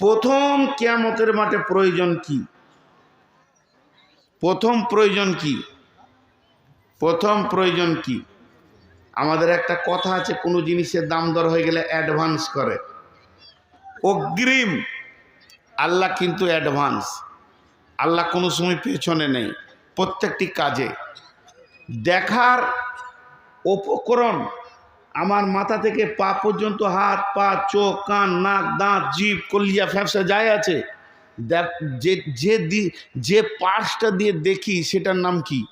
প্রথম কেয়ামতের মাঠে প্রয়োজন কি? প্রথম প্রয়োজন কি? প্রথম প্রয়োজন কি? আমাদের একটা কথা আছে, কোনো জিনিসের দাম দর হয়ে গেলে অ্যাডভান্স করে। অগ্রিম। আল্লাহ কিন্তু অ্যাডভান্স আল্লাহ কোনো সময় পেছনে নেই, প্রত্যেকটি কাজে। দেখার উপকরণ আমার মাথা থেকে পা পর্যন্ত হাত, পা, চোখ, কান, নাক, দাঁত, জিভ কলিয়া ফ্যাপসা যায় আছে। যে যে দি- যে পার্সটা দিয়ে দেখি, সেটার নাম কি?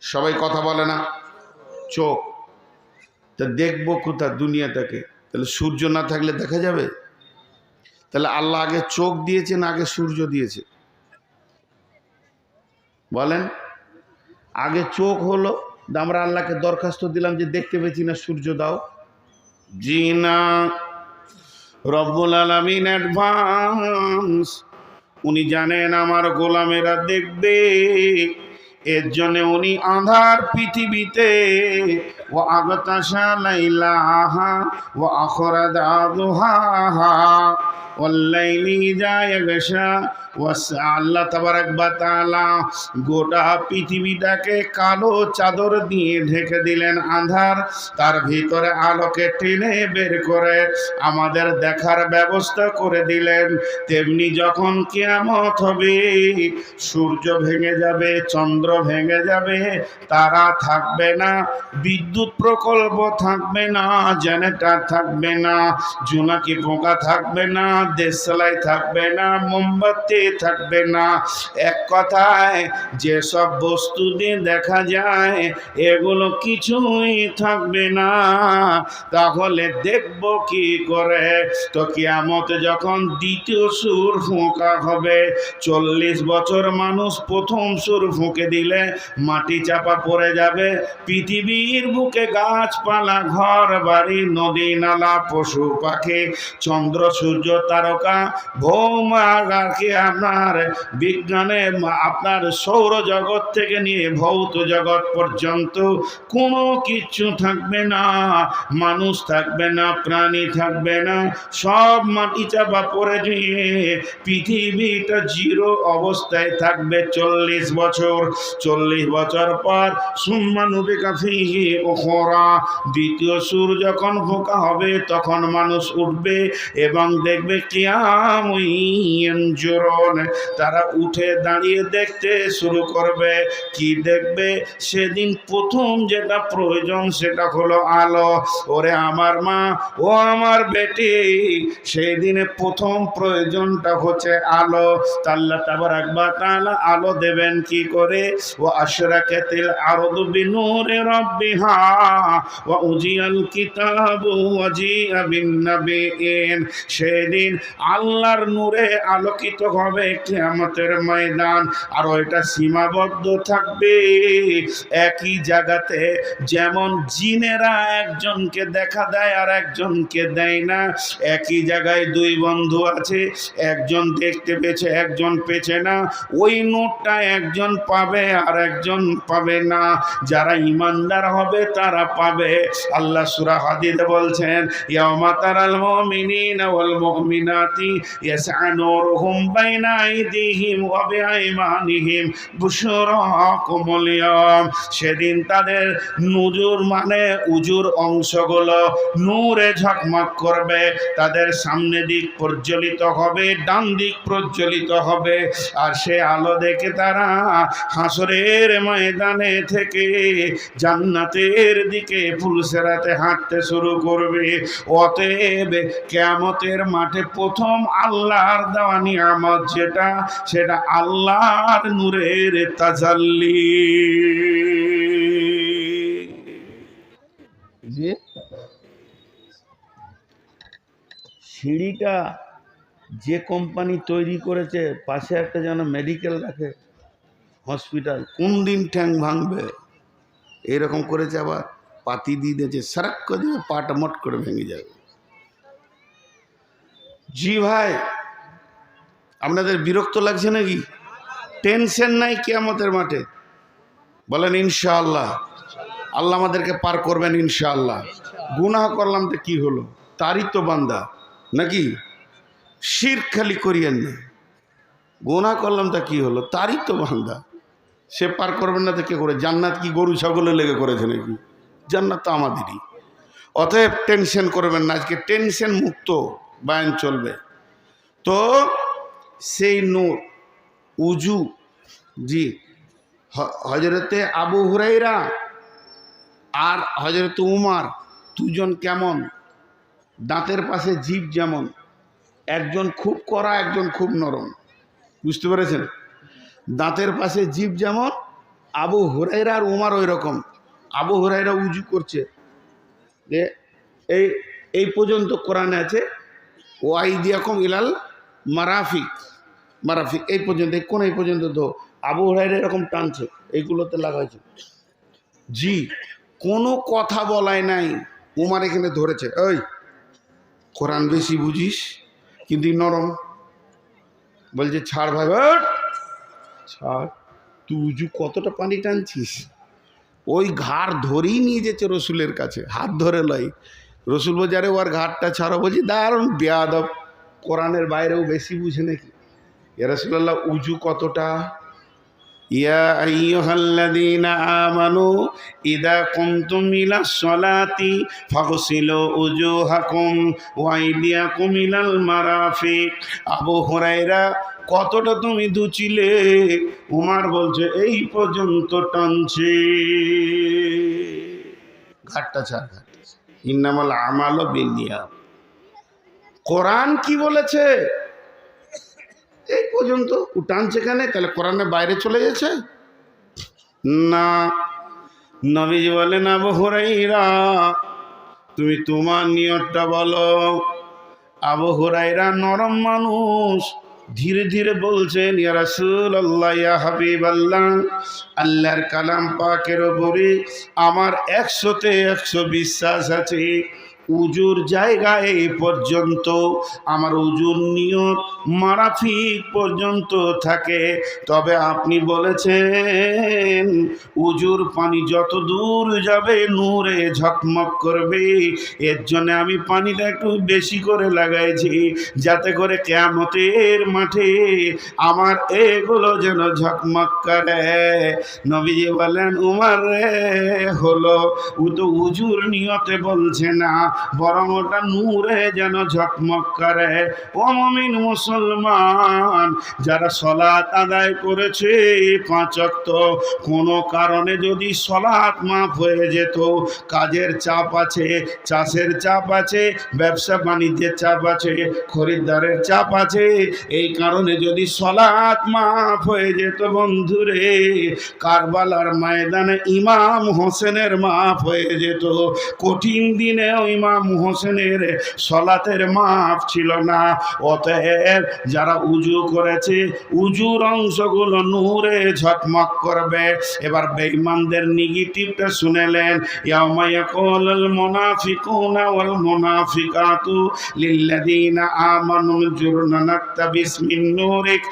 সবাই কথা বলে না? চোখ। তা দেখব কোথা দুনিয়াটাকে তাহলে সূর্য না থাকলে দেখা যাবে? তাহলে আল্লাহ আগে চোখ দিয়েছে না আগে সূর্য দিয়েছে? বলেন। আগে চোখ হলো আমরা আল্লাহকে দরখাস্ত দিলাম যে দেখতে পেয়েছি না সূর্য দাও। জি না রব্বুল আলমিন অ্যাডভান্স। উনি জানেন আমার গোলামেরা দেখবে। এর জন্য উনি আধার পৃথিবীতে ও আখরা দাদুহা ওয়াল্লাইলি যা ইয়াগশা ওয়াস আল্লাহ তাবারাক বা তাআলা গোটা পৃথিবীটাকে কালো চাদর দিয়ে ঢেকে দিলেন আধার তার ভিতরে আলোকে টেনে বের করে আমাদের দেখার ব্যবস্থা করে দিলেন। তেমনি যখন কিয়ামত হবে, সূর্য ভেঙে যাবে, চন্দ্র ভেঙে যাবে, তারা থাকবে না। বিদ্যুৎ প্রকল্প থাকবে না, জেনারেটর থাকবে না, জোনাকি পোকা থাকবে না, দেশলাই থাকবে না, মোমবাতি থাকবে না। এক কথায়, যেসব বস্তু দিয়ে দেখা যায়, এগুলো কিছুই থাকবে না। তাহলে দেখব কি করে? তো কিয়ামত যখন দ্বিতীয় সুর ফোঁকা হবে, চল্লিশ বছর মানুষ প্রথম সুর ফুঁকে দিলে মাটি চাপা পড়ে যাবে, পৃথিবীর বুকে গাছপালা, ঘর, বাড়ি, নদী, নালা, পশু, পাখি, চন্দ্র, সূর্য, তারকা ভৌমাগারকে আপনার বিজ্ঞানে আপনার সৌরজগৎ থেকে নিয়ে ভৌত জগৎ পর্যন্ত কোনো কিচ্ছু থাকবে না। মানুষ থাকবে না, প্রাণী থাকবে না। সব মাটি চাপা পড়ে দিয়ে পৃথিবীটা জিরো অবস্থায় থাকবে চল্লিশ বছর। চল্লিশ বছর পর সুম্মানুবে কাফিহি ওখরা দ্বিতীয় সুর যখন ফোঁকা হবে, তখন মানুষ উঠবে এবং দেখবে কিয়ামুইয়ঞ্জুরন তারা উঠে দাঁড়িয়ে দেখতে শুরু করবে। কি দেখবে? সেদিন প্রথম যেটা প্রয়োজন সেটা হলো আলো। ওরে আমার মা, ও আমার বেটি সেই দিনে প্রথম প্রয়োজনটা হচ্ছে আলো। তাল্লা তাবার একবার তালা আলো দেবেন কি করে? ও আশরাকাতিল আরদু বিনূরি রাব্বিহা। ওয়া উজিয়াল কিতাবু ওয়া জিআ বিন নাবিয়িন। সেদিন আল্লাহর নূরে আলোকিত হবে কিয়ামতের ময়দান, আর ওইটা সীমাবদ্ধ থাকবে। একই জায়গাতে যেমন জিনেরা একজনকে দেখা দেয় আর একজনকে দেয় না, একই জায়গায় দুই বন্ধু আছে, একজন দেখতে পেয়েছে, একজন পেছে না। ওই নোটটা একজন পাবে আর একজন পাবে না। যারা ইমানদার হবে তারা পাবে। আল্লাহ সুরা হাদিদে বলছেন, ইয়াউমা তারাল মুমিনিনা ওয়াল মুমিনাতি ইয়াসআ নূরুহুম বাইনা আইদিহিম ওয়া বিআইমানিহিম বুশরাকুমুল ইয়াম সেদিন তাদের নুজুর মানে উজুর অংশগুলো নূরে ঝকমক করবে। তাদের সামনে দিক প্রজ্বলিত হবে, ডান দিক প্রজ্বলিত হবে। আর সে আলো দেখে তারা হাসরের ময়দানে থেকে জান্নাতের দিকে ফুলসেরাতে হাঁটতে শুরু করবে। অতএব কেয়ামতের মাঠে প্রথম আল্লাহর দেওয়া নিয়ামত যেটা, সেটা আল্লাহর নূরের তাজাল্লি। যে সিঁড়িটা যে কোম্পানি তৈরি করেছে, পাশে একটা যেন মেডিকেল রাখে হসপিটাল কোন দিন ঠ্যাং ভাঙবে? এরকম করেছে আবার পাতি দিয়ে দিয়েছে সারাক করে দেবে পাটা মট করে ভেঙে যাবে। জি ভাই, আপনাদের বিরক্ত লাগছে নাকি? টেনশন নাই কেয়ামতের মাঠে। বলেন, ইনশাআল্লাহ। আল্লাহ আমাদেরকে পার করবেন, ইনশাআল্লাহ। গুনাহ করলাম তো কি হলো? তারই তো বান্দা। নাকি? শির খালি করিয়েন না। গোনা করলাম তা কি হলো? তারই তো বান্দা। সে পার করবেন না তো কে করে? জান্নাত কি গরু ছাগলে লেগে করেছে নাকি? জান্নাত তো আমাদেরই। অতএব টেনশন করবেন না, আজকে টেনশন মুক্ত বায়ন চলবে। তো সেই নূর, উজু, জি হজরতে আবু হুরাইরা আর হজরত উমার দুজন কেমন? দাঁতের পাশে জীব যেমন, একজন খুব কড়া, একজন খুব নরম। বুঝতে পেরেছেন? দাঁতের পাশে জীব যেমন, আবু হুরাইরা আর উমার ওই রকম আবু হুরাইরা উজু করছে। যে এই এই পর্যন্ত কোরআনে আছে ওয়াই দিয়াকম ইলাল মারাফিক। মারাফিক, এই পর্যন্ত, এই কোন এই পর্যন্ত তো? আবু হুরাইরা এরকম টানছে, এইগুলোতে লাগাইছে জি, কোনো কথা বলায় নাই, উমার এখানে ধরেছে ওই কোরআন বেশি বুঝিস, কিন্তু নরম। বলছে, ছাড় ভাই। ছাড় তুই উজু কতটা পানি টানছিস? ওই ঘাড় ধরেই নিয়ে যেছে রসুলের কাছে, হাত ধরে লয় রসুল বাজারে ওর ঘাটটা ছাড়া। বলছি, দারুণ বেয়াদব। কোরআনের বাইরেও বেশি বুঝে নাকি? ইয়া রসুল্লাহ উজু কতটা? ইয়া আবু হুরায়রা কতটা তুমি দুচিলে? উমার বলছে, এই পর্যন্ত টানছে। ঘাটটা ছাড় ঘাট। ইন্নামাল আমাল বিনিয়া কোরআন কি বলেছে? এই পর্যন্ত। ও টানছে কেন? তাহলে কোরআনের বাইরে চলে গেছে? না। নবীজি বলেন আবু হুরাইরা, তুমি তোমার নিয়তটা বলো। আবু হুরাইরা নরম মানুষ। ধীরে ধীরে বলছেন আল্লাহ ইয়া হাবিবাল্লাহ, আল্লাহর কালাম পাকের ওপরে আমার একশোতে একশো বিশ্বাস আছে। উজুর জায়গায় এই পর্যন্ত, আমার উজুর নিয়ত মারাফিক পর্যন্ত থাকে। তবে আপনি বলেছেন, উজুর পানি যত দূর যাবে, নূরে ঝকমক করবে। এর জন্য আমি পানিটা একটু বেশি করে লাগাইছি, যাতে করে কেমতের মাঠে আমার এগুলো যেন ঝকমক করে। নবীজি বলেন, উমার রে, হলো, ও তো উজুর নিয়তে বলছে না বরং নূরে যেন ঝকমক করে। ও মমিন মুসলমান, যারা সলাৎ আদায় করেছে পাঁচক্ত কোনো কারণে যদি সলাৎ মাফ হয়ে যেত, কাজের চাপ আছে, চাষের চাপ আছে, ব্যবসা বাণিজ্যের চাপ আছে, খরিদ্দারের চাপ আছে, এই কারণে যদি সলাৎ মাফ হয়ে যেত বন্ধুরে, কারবালার ময়দানে ইমাম হোসেনের মাফ হয়ে যেত, কঠিন দিনেও ইমাম হোসেনের সলাতের মাফ ছিল না। অতএব যারা উজু করেছে, উজুর অংশগুলো নূরে ঝকমক করবে। এবার বেঈমানদের নেগেটিভটা শুনেলেন, ইয়াউমা ইয়াকুলুল মুনাফিকুনা ওয়াল মুনাফিকাতু লিল্লাযীনা আমানু জুরনা নাকতাবিস মিন নূরিক।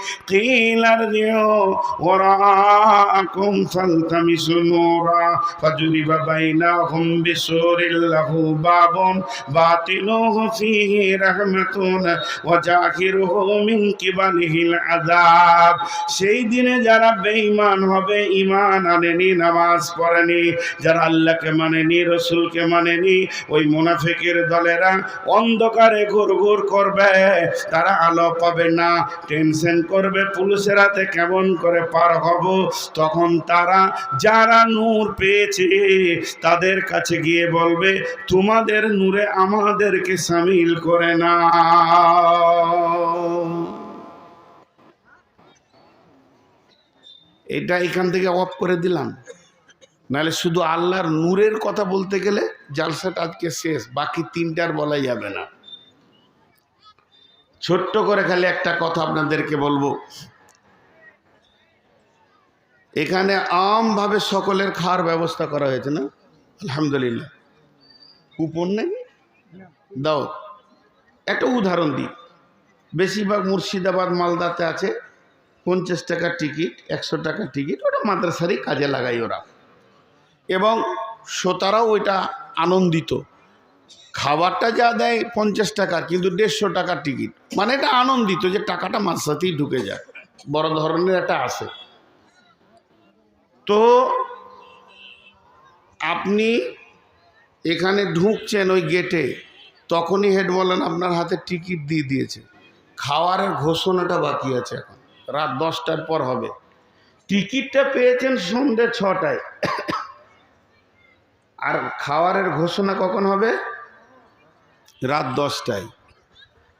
ফীহি রাহমাতুন, ওয়া জাহিরুহু মিন কিবালিহিল আযাব। সেই দিনে যারা বেঈমান হবে, ঈমান আনেনি, নামাজ পড়েনি, যারা আল্লাহকে মানেনি, রসুলকে মানেনি, ওই মুনাফিকের দলেরা অন্ধকারে ঘুরঘুর করবে, তারা আলো পাবে না, টেনশন করবে, পুলিশের হাতে কেমন করে পার হব, তখন তারা যারা নূর পেয়েছে, তাদের কাছে গিয়ে বলবে, তোমাদের নূরে আমাদেরকে সামিল করে না। এটা এখান থেকে অফ করে দিলাম। নাহলে শুধু আল্লাহর নূরের কথা বলতে গেলে জালসাটা আজকে শেষ, বাকি তিনটার বলা যাবে না। ছোট্ট করে খালি একটা কথা আপনাদেরকে বলব। এখানে আমভাবে সকলের খাওয়ার ব্যবস্থা করা হয়েছে না? আলহামদুলিল্লাহ। কুপন নেই দাও। একটা উদাহরণ দিই। বেশিরভাগ মুর্শিদাবাদ মালদাতে আছে পঞ্চাশ টাকার টিকিট একশো টাকার টিকিট ওটা মাদ্রাসারই কাজে লাগাই ওরা। এবং শ্রোতারাও ওইটা আনন্দিত। খাবারটা যা দেয় পঞ্চাশ টাকার কিন্তু দেড়শো টাকার টিকিট। মানে এটা আনন্দিত যে টাকাটা মার সাথেই ঢুকে যায়। বড় ধরনের একটা আসে তো আপনি এখানে ঢুকছেন ওই গেটে তখনই হেড বলেন আপনার হাতে টিকিট দিয়ে দিয়েছে। খাওয়ারের ঘোষণাটা বাকি আছে এখন। রাত দশটার পর হবে। টিকিটটা পেয়েছেন সন্ধ্যে ছটায়। আর খাওয়ারের ঘোষণা কখন হবে? রাত দশটায়।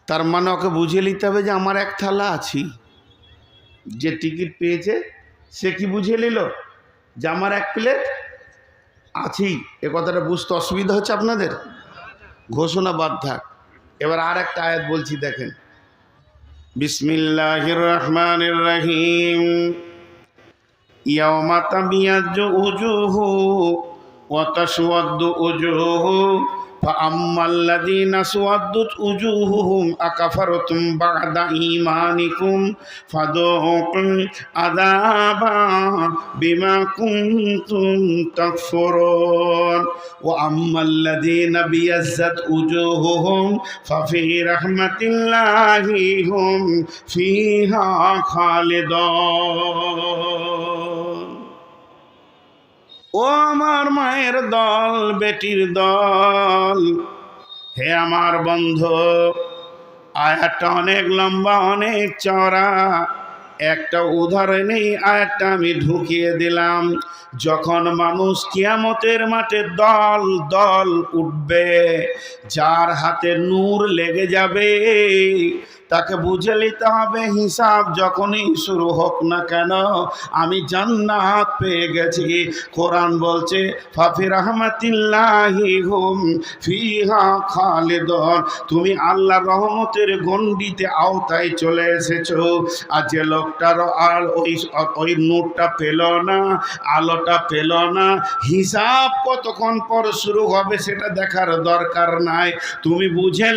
তার মানে ওকে বুঝিয়ে নিতে হবে যে, আমার এক থালা আছি। যে টিকিট পেয়েছে, সে কি বুঝে নিল? যে আমার এক প্লেট আছি, এ কথাটা বুঝতে অসুবিধা হচ্ছে আপনাদের? ঘোষণা বাদ থাক। এবার আর একটা আয়াত বলছি, দেখেন। বিসমিল্লাহির রহমানির রহিম ইয়াওমা তাবিয়াজ্জু উজুহু ওয়া তাসওয়াদ্দু উজুহু فأما الذين اسودت وجوههم أكفرتم بعد إيمانكم فذوقوا العذاب بما كنتم تكفرون وأما الذين بيزت وجوههم ففي رحمة الله هم فيها خالدون ও আমার মায়ের দল, বেটির দল। হে আমার বন্ধু, আয়াতটা অনেক লম্বা, অনেক চড়া একটা উদাহরণেই আয়াতটা আমি ঢুকিয়ে দিলাম। যখন মানুষ কিয়ামতের মাঠে দল দল উঠবে, যার হাতে নূর লেগে যাবে তাকে বুঝে নিতে হবে, হিসাব যখনই শুরু হোক না কেন। আমি জান্নাত পেয়ে গেছি। কোরআন বলছে, ফাফি রহমতিল্লাহি হুম ফিহা খালিদন। তুমি আল্লাহর রহমতের গণ্ডিতে আওতায় চলে এসেছ। আর যে লোকটার আর ওই ওই নূরটা পেল না, আলোটা পেল না, হিসাব কতক্ষণ পর শুরু হবে সেটা দেখার দরকার নাই। তুমি বুঝে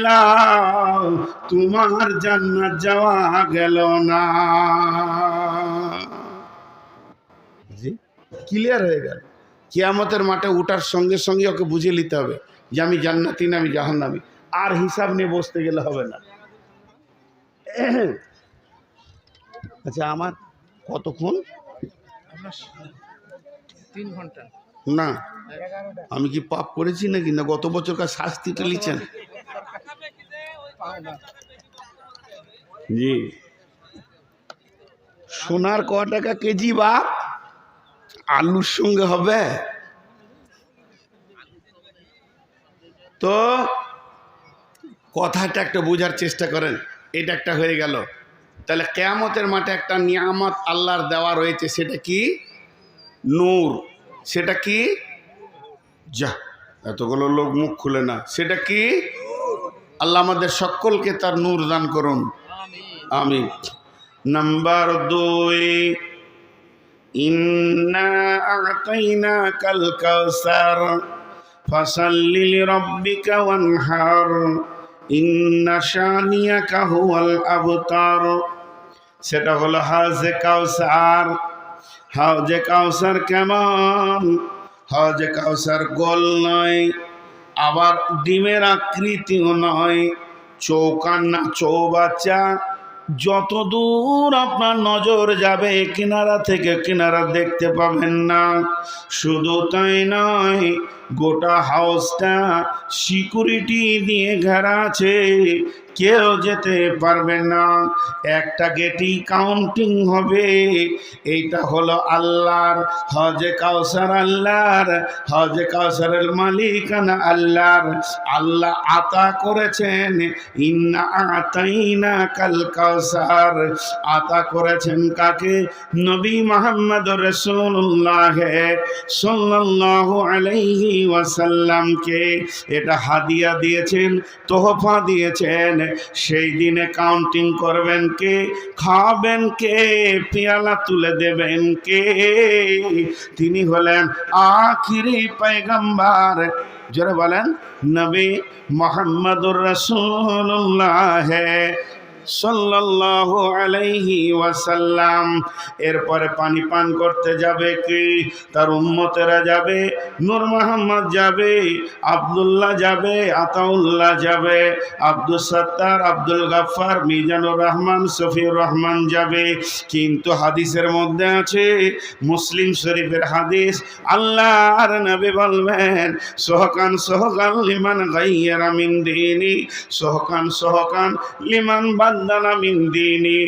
তোমার জান্নাত যাওয়া গেল না। জি ক্লিয়ার হয়ে গেল। কিয়ামতের মাঠে উঠার সঙ্গে সঙ্গে ওকে বুঝে নিতে হবে যে আমি জান্নাতি না আমি জাহান্নামি। আর হিসাব নিয়ে বসতে গেলে হবে না। আচ্ছা আমার কতক্ষণ? তিন ঘণ্টা। না আমি কি পাপ করেছি নাকি? না গত বছরকার শাস্তিটা লিখছেন? জি। সোনার ক টাকা কেজি বা আলুর সঙ্গে হবে? তো কথাটা একটা বোঝার চেষ্টা করেন, এটা একটা হয়ে গেল। তাহলে কেয়ামতের মাঠে একটা নিয়ামত আল্লাহর দেওয়া রয়েছে, সেটা কি? নূর। সেটা কি? যা, এতগুলো লোক মুখ খুলে না। সেটা কি? আল্লাহ আমাদের সকলকে তার নূর দান করুন। আমি নাম্বার দুই, ইন্না আতাইনা কাল কাউসার ফাসাল্লি লিরাব্বিকা ওয়ানহার, ইন্না শানিয়াকা হুয়াল আবতার। সেটা হলো হাজে কাউসার। হাউজে কাউসার কেমন? হাউজে কাউসার গোল নয়, আবার ডিমের আকৃতিও নয়। চৌকান না, চৌবাচ্চা যত দূর আপনার নজর যাবে কিনারা থেকে কিনারা দেখতে পাবেন না। শুধু তাই নয় গোটা হাউসটা সিকিউরিটি দিয়ে ঘেরা আছে। কেউ যেতে পারবে না। একটা গেটি কাউন্টিং হবে। এইটা হলো আল্লাহর, হজে কাউসার আল্লাহর, হজে কাউসারের মালিকানা আল্লাহর। আল্লাহ আতা করেছেন, ইন্না আতাইনা কাল কাউসার আতা করেছেন কাকে? নবী মোহাম্মদ রসুল্লাহ সাল্লাল্লাহু আলাইহি ওয়াসাল্লামকে এটা হাদিয়া দিয়েছেন, তোহফা দিয়েছেন। সেই দিনে কাউন্টিং করবেন কে, খাবেন কে, পেয়ালা তুলে দেবেন কে। তিনি হলেন আখিরি পয়গম্বার। জোরে বলেন, নবী মোহাম্মদুর রসুল্লাহ সাল্লাল্লাহু আলাইহি ওয়াসাল্লাম। এরপরে পানি পান করতে যাবে কি? তার উম্মতেরা যাবে, নূর মোহাম্মদ যাবে, আব্দুল্লাহ যাবে, আতাউল্লাহ যাবে আব্দুল সত্তার, আব্দুল গাফফার, মিজানুর রহমান সফিউর রহমান যাবে। কিন্তু হাদিসের মধ্যে আছে, মুসলিম শরীফের হাদিস, আল্লাহর নবী বলবেন, সহকান সহকান লিমান গাইয়ারা মিন দিনি, সহকান সহকান লিমান বান্দানা মিন দিনি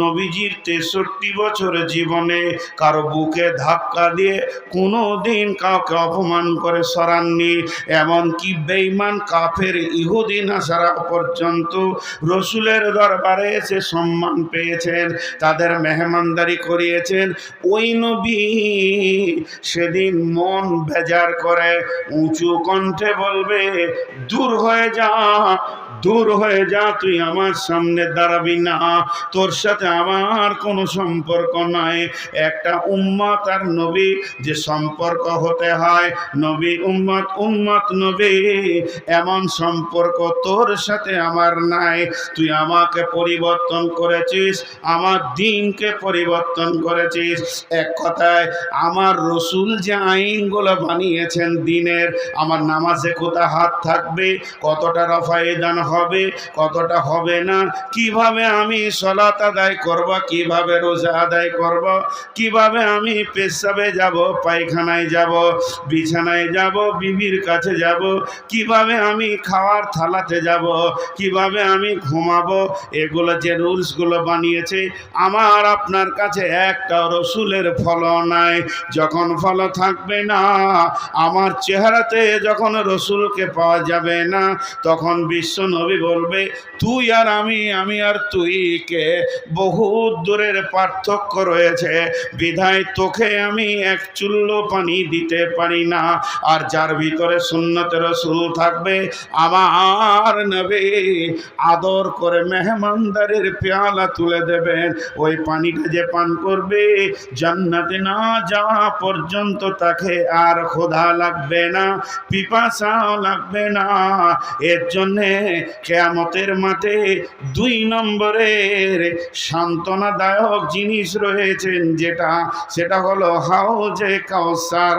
নবীজির তেষট্টি বছর জীবনে কারও বুকে ধাক্কা দিয়ে কোনো দিন কাউকে অপমান করে সরাননি। এমনকি বেইমান কাফের ইহুদিন আসারা পর্যন্ত রসুলের দরবারে এসে সম্মান পেয়েছেন, তাদের মেহমানদারি করিয়েছেন। ওই নবী সেদিন মন বেজার করে, উঁচু কণ্ঠে বলবে, দূর হয়ে যা দূর হয়ে যা, তুই আমার সামনে দাঁড়াবি না। তোর সাথে আমার কোনো সম্পর্ক নাই। একটা উম্মত আর নবী যে সম্পর্ক হতে হয়, নবী উম্মত উম্মত, নবী। এমন সম্পর্ক তোর সাথে আমার নাই। তুই আমাকে পরিবর্তন করেছিস, আমার দিনকে পরিবর্তন করেছিস। এক কথায়, আমার রসুল যে আইনগুলো বানিয়েছেন দিনের, আমার নামাজে কোথা হাত থাকবে, কতটা রফায় দান হবে, কতটা হবে না? কীভাবে আমি সলাত আদায় করব? কীভাবে রোজা আদায় করব? কীভাবে আমি পেশাবে যাব, পায়খানায় যাব, বিছানায় যাব, বিবির কাছে যাব? কীভাবে আমি খাওয়ার থালাতে যাব? কীভাবে আমি ঘুমাবো? এগুলো যে রুলসগুলো বানিয়েছে, আমার আপনার কাছে একটা রসুলের ফলো নাই। যখন ফলো থাকবে না, আমার চেহারাতে যখন রসুলকে পাওয়া যাবে না, তখন বিশ্ব নবী বলবে, তুই আর আমি আমি আর তুই কে? বহুত দূরের পার্থক্য রয়েছে। বিধায় তোকে আমি এক চুল্লো পানি দিতে পারি না। আর যার ভিতরে সুন্নত রসুল থাকবে, আমার নবী আদর করে মেহমানদারের পেয়ালা তুলে দেবেন। ওই পানিটা যে পান করবে, জান্নাতে না যাওয়া পর্যন্ত তাকে আর খোদা লাগবে না পিপাসাও লাগবে না। এর জন্যে কেয়ামতের মাঠে দুই নম্বরের সান্ত্বনাদায়ক জিনিস রয়েছেন যেটা সেটা হলো হাউজে কাউসার।